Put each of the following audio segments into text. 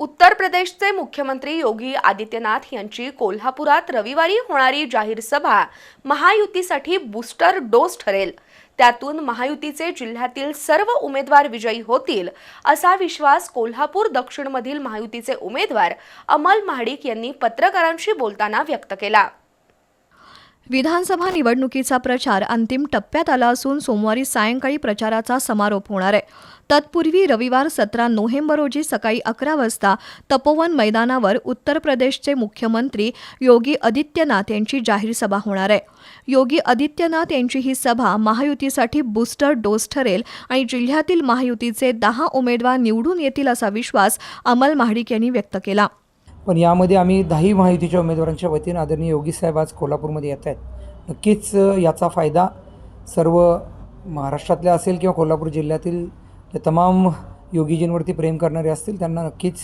उत्तर प्रदेशचे मुख्यमंत्री योगी आदित्यनाथ यांची कोल्हापुरात रविवारी होणारी जाहीर सभा महायुतीसाठी बूस्टर डोस ठरेल. त्यातून महायुतीचे जिल्ह्यातील सर्व उमेदवार विजयी होतील असा विश्वास कोल्हापूर दक्षिणमधील महायुतीचे उमेदवार अमल महाडिक यांनी पत्रकारांशी बोलताना व्यक्त केला. विधानसभा निवडणुकीचा प्रचार अंतिम टप्प्यात आला असून सोमवारी सायंकाळी प्रचाराचा समारोप होणार आहे. तत्पूर्वी रविवार सतरा नोव्हेंबर रोजी सकाळी अकरा वाजता तपोवन मैदानावर उत्तर प्रदेशचे मुख्यमंत्री योगी आदित्यनाथ यांची जाहीर सभा होणार आहे. योगी आदित्यनाथ यांची ही सभा महायुतीसाठी बूस्टर डोस ठरेल आणि जिल्ह्यातील महायुतीचे दहा उमेदवार निवडून येतील असा विश्वास अमल महाडिक यांनी व्यक्त केला. पण यामध्ये आम्ही दहाही महायुतीच्या उमेदवारांच्या वतीनं आदरणीय योगी साहेब आज कोल्हापूरमध्ये येत आहेत. नक्कीच याचा फायदा सर्व महाराष्ट्रातल्या असेल किंवा कोल्हापूर जिल्ह्यातील तमाम योगीजींवरती प्रेम करणारे असतील त्यांना नक्कीच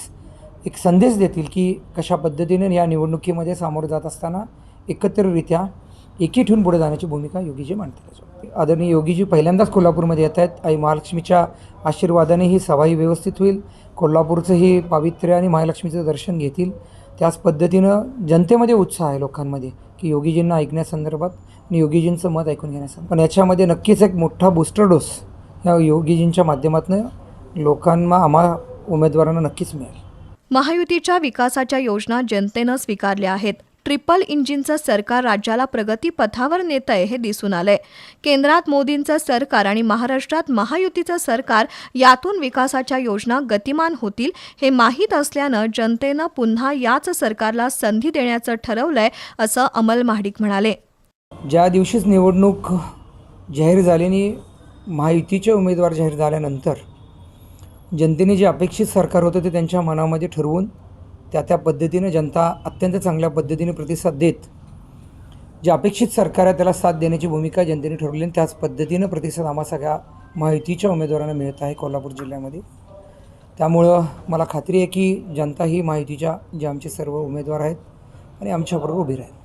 एक संदेश देतील की कशा पद्धतीने या निवडणुकीमध्ये सामोरं जात असताना एकत्ररित्या एकी ठेवून पुढे जाण्याची भूमिका योगीजी मांडतील आदरणीय योगीजी पहिल्यांदाच कोल्हापूरमध्ये येत आहेत. आई महालक्ष्मीच्या आशीर्वादाने ही सभाही व्यवस्थित होईल. कोल्हापूरचं ही पावित्र्य आणि महालक्ष्मीचं दर्शन घेतील. त्याच पद्धतीनं जनतेमध्ये उत्साह आहे लोकांमध्ये की योगीजींना ऐकण्यासंदर्भात आणि योगीजींचं मत ऐकून घेण्यासंदर्भात. पण याच्यामध्ये नक्कीच एक मोठा बूस्टर डोस या योगीजींच्या माध्यमातून लोकांना आम्हा उमेदवारांना नक्कीच मिळेल. महायुतीच्या विकासाच्या योजना जनतेनं स्वीकारल्या आहेत. ट्रिपल इंजिनचं सरकार राज्याला प्रगतीपथावर नेत आहे हे दिसून आलंय. केंद्रात मोदींचं सरकार आणि महाराष्ट्रात महायुतीचं सरकार यातून विकासाच्या योजना गतिमान होतील हे माहीत असल्यानं जनतेनं पुन्हा याच सरकारला संधी देण्याचं ठरवलंय असं अमल महाडिक म्हणाले. ज्या दिवशीच निवडणूक जाहीर झाल्याने महायुतीचे उमेदवार जाहीर झाल्यानंतर जनतेने जे अपेक्षित सरकार होतं ते त्यांच्या मनामध्ये ठरवून त्या त्या पद्धतीनं जनता अत्यंत चांगल्या पद्धतीने प्रतिसाद देत जे अपेक्षित सरकार आहे त्याला साथ देण्याची भूमिका जनतेने ठरवली आणि त्याच पद्धतीनं प्रतिसाद आम्हा सगळ्या माहितीच्या उमेदवारांना मिळत आहे कोल्हापूर जिल्ह्यामध्ये. त्यामुळं मला खात्री आहे की जनता ही माहितीच्या जे आमचे सर्व उमेदवार आहेत आणि आमच्याबरोबर उभी राहील.